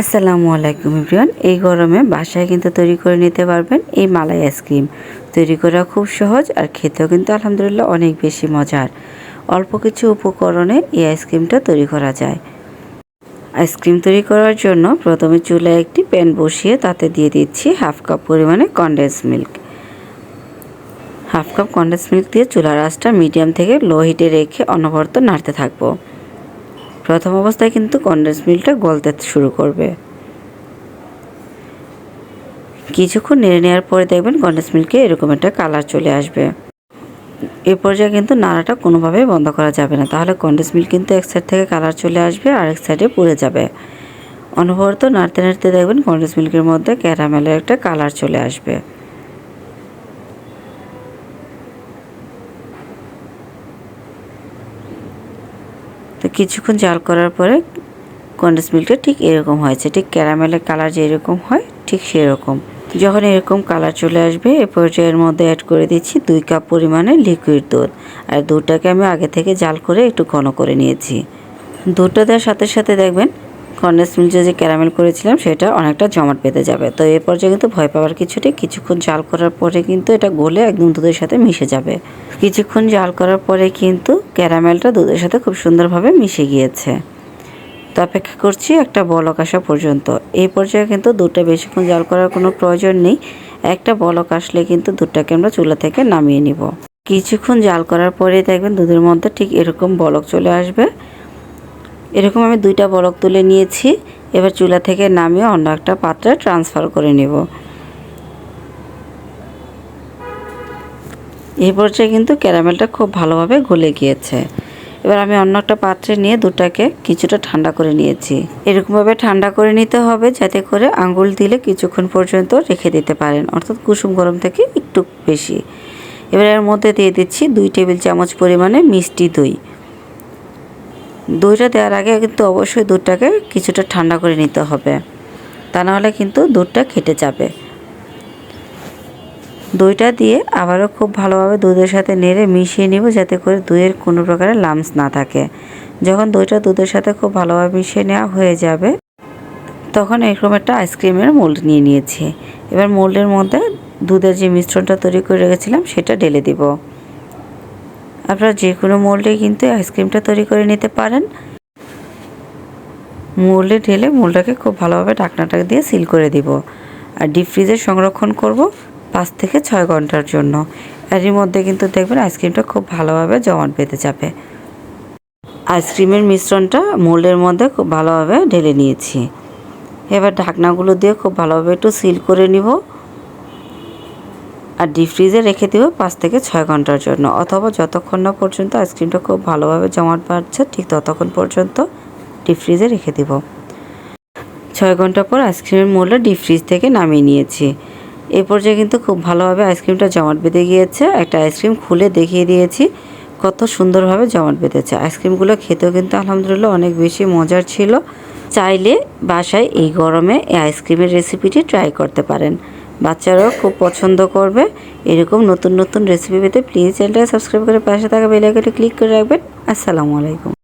আসসালামু আলাইকুম ইব্রিয়ান এই গরমে বাসায় কিন্তু তৈরি করে নিতে পারবেন এই মালাই আইসক্রিম। তৈরি করা খুব সহজ আর খেতেও কিন্তু আলহামদুলিল্লাহ অনেক বেশি মজার। অল্প কিছু উপকরণে এই আইসক্রিমটা তৈরি করা যায়। আইসক্রিম তৈরি করার জন্য প্রথমে চুলায় একটি প্যান বসিয়ে তাতে দিয়ে দিচ্ছি হাফ কাপ পরিমাণে condense milk half cup condense milk দিয়ে চুলার আঁচটা মিডিয়াম থেকে লো হিটে রেখে অনবরত নাড়তে থাকব। প্রথম অবস্থায় কিন্তু কনডেন্স মিল্কটা গলতে শুরু করবে। কিছুক্ষণ নেড়ে নেওয়ার পরে দেখবেন কনডেন্স মিল্কে এরকম একটা কালার চলে আসবে। এ পর্যায়ে কিন্তু নাড়াটা কোনোভাবেই বন্ধ করা যাবে না। তাহলে কনডেন্স মিল্ক কিন্তু এক সাইড থেকে কালার চলে আসবে আর এক সাইডে পুড়ে যাবে। অনবরত নাড়তে নাড়তে দেখবেন কনডেন্স মিল্কের মধ্যে ক্যারামেলের একটা কালার চলে আসবে। তো কিছুক্ষণ জাল করার পরে কন্ডেন্স মিল্কটা ঠিক এরকম হয়েছে। ঠিক ক্যারামেলের কালার যেরকম হয়, ঠিক সেরকম। যখন এরকম কালার চলে আসবে, এ পর্যায়ের মধ্যে অ্যাড করে দিচ্ছি দুই কাপ পরিমাণে লিকুইড দুধ। আর দুধটাকে আমি আগে থেকে জাল করে একটু ঘন করে নিয়েছি। দুধটা দেওয়ার সাথে সাথে দেখবেন কন্ডেন্স মিল্কে যে ক্যারামেল করেছিলাম, সেটা অনেকটা জমাট পেতে যাবে। তো এ পর্যায়ে কিন্তু ভয় পাওয়ার কিছু নেই। কিছুক্ষণ জাল করার পরে কিন্তু এটা গলে একদম দুধের সাথে মিশে যাবে। কিছুক্ষণ জাল করার পরে কিন্তু ক্যারামেলটা দুধের সাথে খুব সুন্দরভাবে মিশে গিয়েছে। তো অপেক্ষা করছি একটা বলক আসা পর্যন্ত। এই পর্যায়ে কিন্তু দুধটা বেশিক্ষণ জাল করার কোনো প্রয়োজন নেই। একটা বলক আসলে কিন্তু দুধটাকে আমরা চুলা থেকে নামিয়ে নিব। কিছুক্ষণ জাল করার পরে দেখবেন দুধের মধ্যে ঠিক এরকম বলক চলে আসবে। এরকম আমি দুইটা বলক তুলে নিয়েছি। এবার চুলা থেকে নামিয়ে অন্য একটা পাত্রে ট্রান্সফার করে নেব। এই পর্যায়ে কিন্তু ক্যারামেলটা খুব ভালোভাবে গলে গিয়েছে। এবার আমি অন্য একটা পাত্রে নিয়ে দুটাকে কিছুটা ঠান্ডা করে নিয়েছি। এরকমভাবে ঠান্ডা করে নিতে হবে যাতে করে আঙ্গুল দিলে কিছুক্ষণ পর্যন্ত রেখে দিতে পারেন, অর্থাৎ কুসুম গরম থেকে একটু বেশি। এবার এর মধ্যে দিয়ে দিচ্ছি দুই টেবিল চামচ পরিমাণে মিষ্টি দই। দইটা দেওয়ার আগে কিন্তু অবশ্যই দুধটাকে কিছুটা ঠান্ডা করে নিতে হবে। তা নাহলে কিন্তু দুধটা খেটে যাবে। দইটা দিয়ে আবারও খুব ভালোভাবে দুধের সাথে নেড়ে মিশিয়ে নিব যাতে করে দইয়ের কোনো প্রকারের লামস না থাকে। যখন দইটা দুধের সাথে খুব ভালোভাবে মিশিয়ে নেওয়া হয়ে যাবে, তখন এরকম একটা আইসক্রিমের মোল্ড নিয়ে নিয়েছি। এবার মোল্ডের মধ্যে দুধের যে মিশ্রণটা তৈরি করে রেখেছিলাম, সেটা ঢেলে দিব। আপনারা যে কোনো মোল্ডে কিন্তু আইসক্রিমটা তৈরি করে নিতে পারেন। মোল্ডে ঢেলে মোল্ডটাকে খুব ভালোভাবে ঢাকনাটা দিয়ে সিল করে দিব। আর ডিপ ফ্রিজে সংরক্ষণ করব। পাঁচ থেকে ছয় ঘণ্টার জন্য। এরই মধ্যে কিন্তু দেখবেন আইসক্রিমটা খুব ভালোভাবে জমাট পেতে যাবে। আইসক্রিমের মিশ্রণটা মোল্ডের মধ্যে খুব ভালোভাবে ঢেলে নিয়েছি। এবার ঢাকনাগুলো দিয়ে খুব ভালোভাবে একটু সিল করে নিব। আর ডিপ ফ্রিজে রেখে দিব পাঁচ থেকে ছয় ঘণ্টার জন্য। অথবা যতক্ষণ না পর্যন্ত আইসক্রিমটা খুব ভালোভাবে জমাট পাচ্ছে ঠিক ততক্ষণ পর্যন্ত ডিপ ফ্রিজে রেখে দিব। ছয় ঘণ্টা পর আইসক্রিমের মোল্ডটা ডিপ ফ্রিজ থেকে নামিয়ে নিয়েছি। এই পর্যায়ে কিন্তু খুব ভালোভাবে আইসক্রিমটা জমাট বেঁধে গিয়েছে। একটা আইসক্রিম খুলে দেখিয়ে দিয়েছি কত সুন্দরভাবে জমাট বেঁধেছে। আইসক্রিমগুলো খেতেও কিন্তু আলহামদুলিল্লাহ অনেক বেশি মজার ছিল। চাইলে বাসায় এই গরমে এই আইসক্রিমের রেসিপিটি ট্রাই করতে পারেন। বাচ্চারাও খুব পছন্দ করবে। এরকম নতুন নতুন রেসিপি পেতে প্লিজ চ্যানেলটাকে সাবস্ক্রাইব করে পাশে থাকা বেল আইকনটি ক্লিক করে রাখবেন। আসসালামু আলাইকুম।